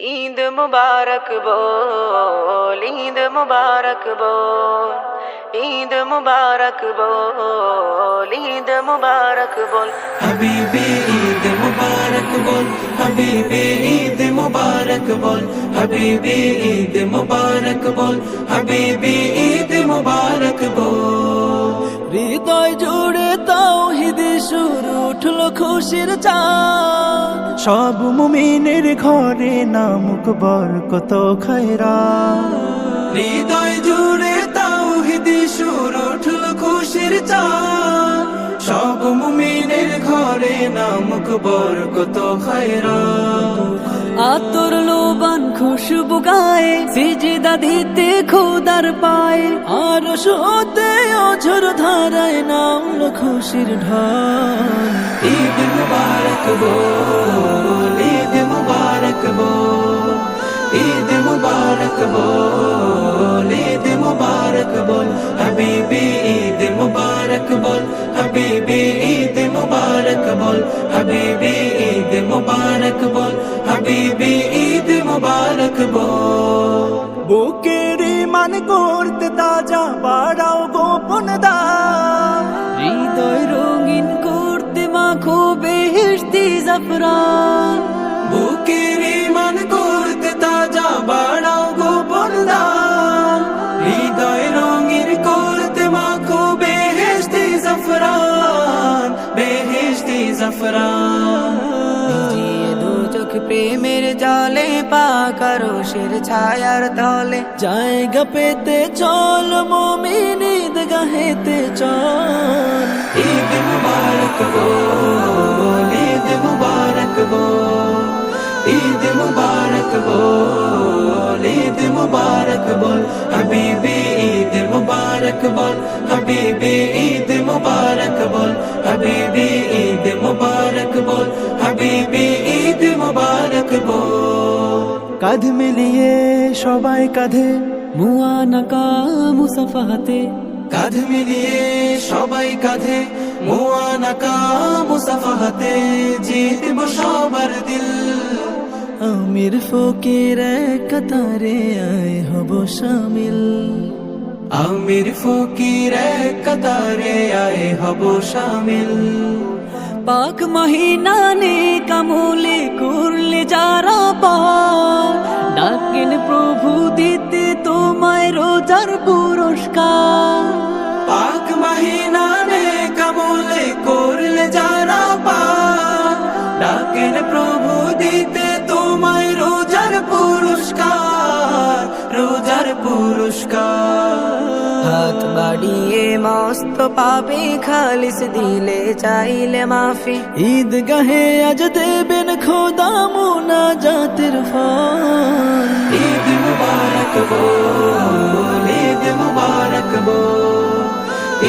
ঈদ মুবারক বল, ঈদ মুবারক বল, ঈদ মুবারক বল, ঈদ মুবারক বল। হাবিবি ঈদ মুবারক বল, হাবিবি ঈদ মুবারক বল, হাবিবি ঈদ মুবারক বল, হাবিবি ঈদ মুবারক উঠল খুশির সব মুমিনের ঘরে নামুক বরকত খায়রা হৃদয় জুড়ে তাওহিদি সুর উঠল খুশির সব মুমিনের ঘরে নামক বরকত খায়রা আতর লোবান খুশবু গায়ে, সিজদা দিতে খোদার পায়ে। আর সোতে অঝর ধারায় নামল খুশির ঢাল। ঈদ মুবারক বল ঈদ মুবারক বল ঈদ মুবারক বল ঈদ মুবারক বল হাবিবি ঈদ মুবারক বল, হাবিবি ঈদ মুবারক বল, হাবিবি ঈদ মুবারক বল, হাবিবি ঈদ মুবারক বল। বুকের মান করতে তাজা বাড়াও গোপন দা জাফরান বুকের ইমান করতে তাজা বাড়াও গোপন দান হৃদয় রঙিন করতে মাখো বেহেশতি জাফরান বেহেশতি জাফরান প্রেমের জলে পাকারো শির ছায়ার তলে। জায়গা পেতে চল মমিন ঈদ গাহেতে চল। ঈদ মুবারক বল মুবারক বল ঈদ মুবারক বল হাবিবি ঈদ মুবারক বল হাবিবি ঈদ মুবারক বল হাবিবি ঈদ মুবারক বল হাবিবি ঈদ মুবারক বল। কাঁধ মিলিয়ে সবাই কাঁধে মুআনাকা মুসাফাহাতে কাঁধ মিলিয়ে সবাই কাঁধে মুআনাকা মুসাফাহাতে জিতব সবার দিল। আমির ফকির কাতারে আয় হব শামিল। আমির ফকির কাতারে আয়ে হব শামিল। পাক মহিনা নে কামলে করলে যারা পার ডাকেন প্রভু দিতে তোমায় রোজার পুরস্কার। পাক মহিনা নে কামলে করলে যারা পুরস্কার। হাত বাড়িয়ে মস্ত পাবে খালিস দিলে চাইলে মাফি। ঈদ গাহে আজ দেবেন খোদা মুনা জাতের ফল ঈদ মুবারক বল ঈদ মুবারক বল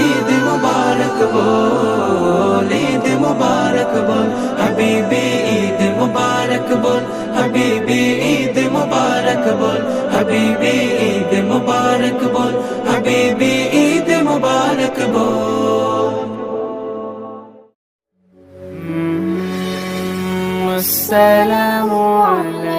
ঈদ মুবারক বল ঈদ মুবারক বল হাবিবি ঈদ মুবারক বল مبارك بول. حبيبي عيد مبارك بول. السلام على